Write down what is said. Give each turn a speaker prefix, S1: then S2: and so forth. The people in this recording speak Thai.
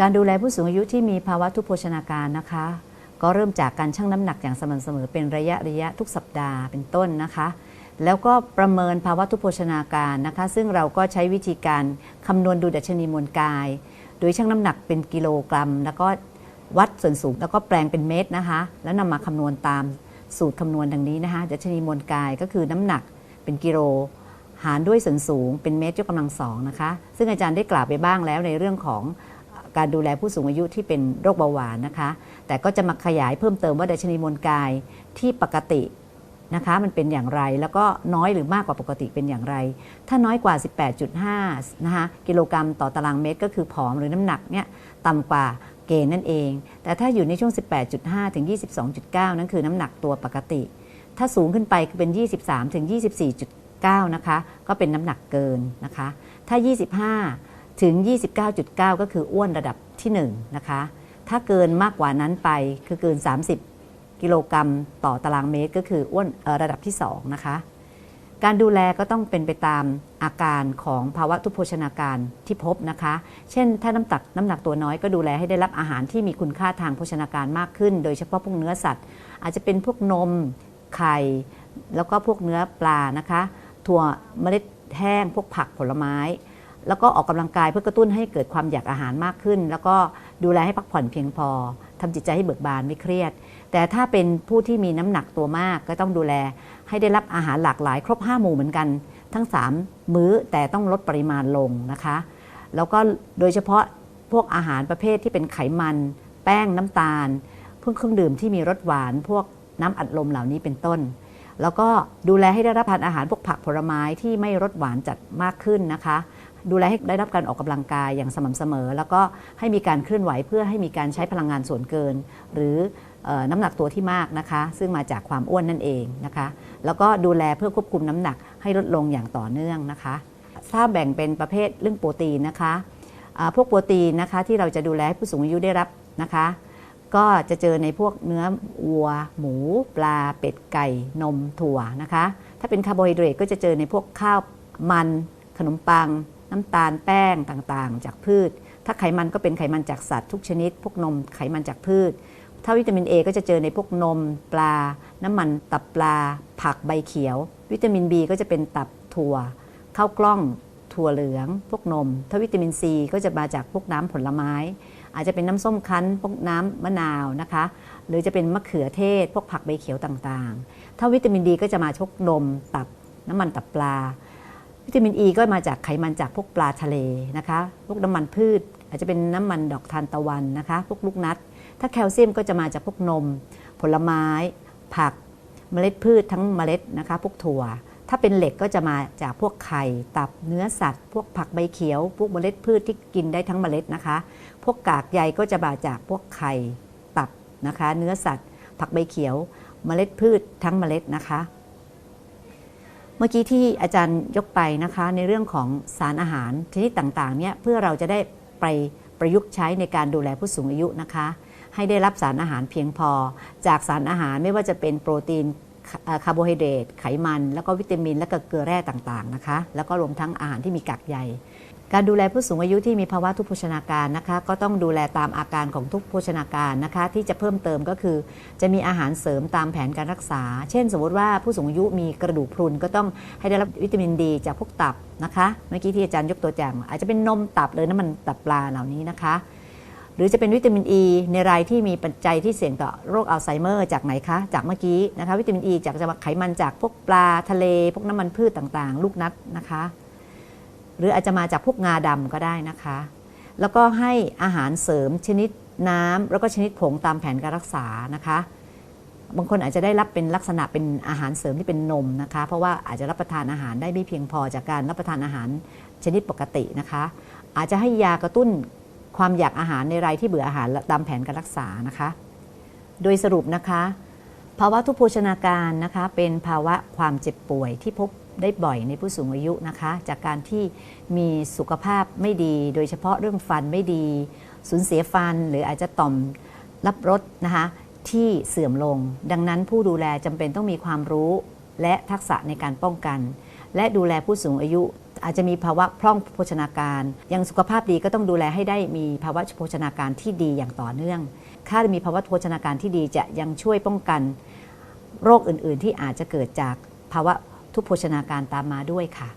S1: การดูแลผู้สูงอายุที่มีภาวะทุพโภชนาการนะคะ ก็เริ่มจากการชั่งน้ำหนักอย่างสม่ำเสมอเป็นระยะระยะทุกสัปดาห์เป็นต้นนะคะ แล้วก็ประเมินภาวะทุพโภชนาการนะคะ ซึ่งเราก็ใช้วิธีการคำนวณดูดัชนีมวลกาย โดยชั่งน้ำหนักเป็นกิโลกรัม แล้วก็วัดส่วนสูงแล้วก็แปลงเป็นเมตรนะคะ แล้วนำมาคำนวณตามสูตรคำนวณดังนี้นะคะดัชนีมวลกายก็คือน้ำหนักเป็นกิโลหารด้วยส่วนสูงเป็นเมตรยกกำลังสองนะคะ ซึ่งอาจารย์ได้กล่าวไปบ้างแล้วในเรื่องของ การดูแลผู้สูงอายุที่เป็นโรคเบาหวานนะคะ แต่ก็จะมาขยายเพิ่มเติมว่าดัชนีมวลกายที่ปกตินะคะมันเป็นอย่างไรแล้วก็น้อยหรือมากกว่าปกติเป็นอย่างไร ถ้าน้อยกว่า 18.5นะคะกิโลกรัมต่อตารางเมตรก็คือผอมหรือน้ำหนักเนี่ยต่ำกว่าเกณฑ์นั่นเอง แต่ถ้าอยู่ในช่วง 18.5 ถึง 22.9 นั่นคือน้ำหนักตัวปกติ ถ้าสูงขึ้นไปคือเป็น 23 ถึง 24.9 นะคะ ก็เป็นน้ำหนักเกินนะคะ ถ้า 25 ถึง 29.9 ก็คืออ้วนระดับที่1นะคะ ถ้าเกินมากกว่านั้นไปคือเกิน 30 กิโลกรัมต่อตารางเมตร ก็คืออ้วนระดับที่2นะคะ การดูแลก็ต้องเป็นไปตามอาการของภาวะทุพโภชนาการที่พบนะคะ เช่น ถ้าน้ำตักน้ำหนักตัวน้อยก็ดูแลให้ได้รับอาหารที่มีคุณค่าทางโภชนาการมากขึ้น โดยเฉพาะพวกเนื้อสัตว์ อาจจะเป็นพวกนมไข่ แล้วก็พวกเนื้อปลานะคะ ถั่วเมล็ดแห้งพวกผักผลไม้ แล้วก็ออกกำลังกายเพื่อกระตุ้นให้เกิดความอยากอาหารมากขึ้น แล้วก็ดูแลให้พักผ่อนเพียงพอทำจิตใจให้เบิกบานไม่เครียด แต่ถ้าเป็นผู้ที่มีน้ำหนักตัวมากก็ต้องดูแล ให้ได้รับอาหารหลากหลาย ครบ 5 หมู่เหมือนกัน ทั้ง 3 มื้อแต่ต้องลดปริมาณลงนะคะ แล้วก็โดยเฉพาะพวกอาหารประเภทที่เป็นไขมัน แป้งน้ำตาลพวกเครื่องดื่มที่มีรสหวาน พวกน้ำอัดลมเหล่านี้เป็นต้นแล้วก็ดูแลให้ได้รับทานอาหารพวกผักผลไม้ที่ไม่รสหวานจัดมากขึ้นนะคะ ดูแลให้ได้รับการออกกำลังกายอย่างสม่ำเสมอ แล้วก็ให้มีการเคลื่อนไหวเพื่อให้มีการใช้พลังงานส่วนเกิน หรืออน้ำหนักตัวที่มากนะคะ ซึ่งมาจากความอ้วนนั่นเองนะคะ แล้วก็ดูแลเพื่อควบคุมน้ำหนักให้ลดลงอย่างต่อเนื่องนะคะถ้าแบ่งเป็นประเภทเรื่องโปรตีนนะคะพวกโปรตีนนะคะที่เราจะดูแลให้ผู้สูงอายุได้รับนะคะ ก็จะเจอในพวกเนื้อวัว หมู ปลา เป็ดไก่ นมถั่วนะคะ ถ้าเป็นคาร์โบไฮเดรตก็จะเจอในพวกข้าวมัน ขนมปัง น้ำตาลแป้งต่างๆ จากพืช ถ้าไขมันก็เป็นไขมันจากสัตว์ทุกชนิด พวกนมไขมันจากพืช ถ้าวิตามิน A ก็จะเจอในพวกนม ปลา น้ำมันตับปลา ผักใบเขียว วิตามิน B ก็จะเป็นตับถั่วข้าวกล้อง ถั่วเหลือง พวกนม ถ้าวิตามิน C ก็จะมาจากพวกน้ำผลไม้ อาจจะเป็นน้ำส้มคั้น พวกน้ำมะนาวนะคะ หรือจะเป็นมะเขือเทศ พวกผักใบเขียวต่างๆ ถ้าวิตามินดีก็จะมาชกนม ตับน้ำมันตับปลา วิตามินอ e ีก็มาจากไขมันจากพวกปลาทะเลนะคะพวกน้ำมันพืช อาจจะเป็นน้ำมันดอกทานตะวันนะคะพวกลูกนัด ถ้าแคลเซียมก็จะมาจากพวกนม ผลไม้ ผัก เมล็ดพืชทั้งเมล็ดนะคะพวกถั่ว ถ้าเป็นเหล็กก็จะมาจากพวกไข่ตับเนื้อสัตว์ พวกผักใบเขียว พวกเมล็ดพืชที่กินได้ทั้งเมล็ดนะคะ พวกกากใยก็จะมาจากพวกไข่ตับนะคะ เนื้อสัตว์ ผักใบเขียว เมล็ดพืชทั้งเมล็ดนะคะ เมื่อกี้ที่อาจารย์ยกไปนะคะในเรื่องของสารอาหารชนิดต่างๆเนี่ยเพื่อเราจะได้ไปประยุกต์ใช้ในการดูแลผู้สูงอายุนะคะ ให้ได้รับสารอาหารเพียงพอ จากสารอาหารไม่ว่าจะเป็นโปรตีนคาร์โบไฮเดรตไขมัน แล้วก็วิตามิน และก็เกลือแร่ต่างๆนะคะ แล้วก็รวมทั้งอาหารที่มีกากใย การดูแลผู้สูงอายุที่มีภาวะทุพโภชนาการนะคะ ก็ต้องดูแลตามอาการของทุกโภชนาการนะคะ ที่จะเพิ่มเติมก็คือ จะมีอาหารเสริมตามแผนการรักษา เช่น สมมติว่าผู้สูงอายุมีกระดูกพรุนก็ต้องให้ได้รับวิตามินดี จากพวกตับนะคะเมื่อกี้ที่อาจารย์ยกตัวอย่าง อาจจะเป็นนมตับเลยน้ำมันตับปลาเหล่านี้นะคะ หรือจะเป็นวิตามินอ e ีในรายที่มีปัจจัยที่เสี่ยงต่อโรคอัลไซเมอร์จากไหนคะจากเมื่อกี้นะคะ วิตามินอ e ีจากจะมาไขมันจากพวกปลาทะเล พวกน้ำมันพืชต่างๆ ลูกนัดนะคะ หรืออาจจะมาจากพวกงาดำก็ได้นะคะ แล้วก็ให้อาหารเสริมชนิดน้ำแล้วก็ชนิดผงตามแผนการรักษานะคะ บางคนอาจจะได้รับเป็นลักษณะเป็นอาหารเสริมที่เป็นนมนะคะ เพราะว่าอาจจะรับประทานอาหารได้ไม่เพียงพอจากการรับประทานอาหารชนิดปกตินะคะ อาจจะให้ยากระตุ้นความอยากอาหารในรายที่เบื่ออาหารตามแผนการรักษานะคะ โดยสรุปนะคะ ภาวะทุพโภชนาการนะคะ เป็นภาวะความเจ็บป่วยที่พบ ได้บ่อยในผู้สูงอายุนะคะ จากการที่มีสุขภาพไม่ดี โดยเฉพาะเรื่องฟันไม่ดี สูญเสียฟันหรืออาจจะต่อมรับรสนะคะที่เสื่อมลง ดังนั้นผู้ดูแลจำเป็นต้องมีความรู้ และทักษะในการป้องกัน และดูแลผู้สูงอายุ อาจจะมีภาวะพร่องโภชนาการยังสุขภาพดีก็ต้องดูแลให้ได้มีภาวะโภชนาการที่ดีอย่างต่อเนื่องถ้ามีภาวะโภชนาการที่ดีจะยังช่วยป้องกัน โรคอื่น ๆ ที่อาจจะเกิดจากภาวะ ทุกโภชนาการตามมาด้วยค่ะ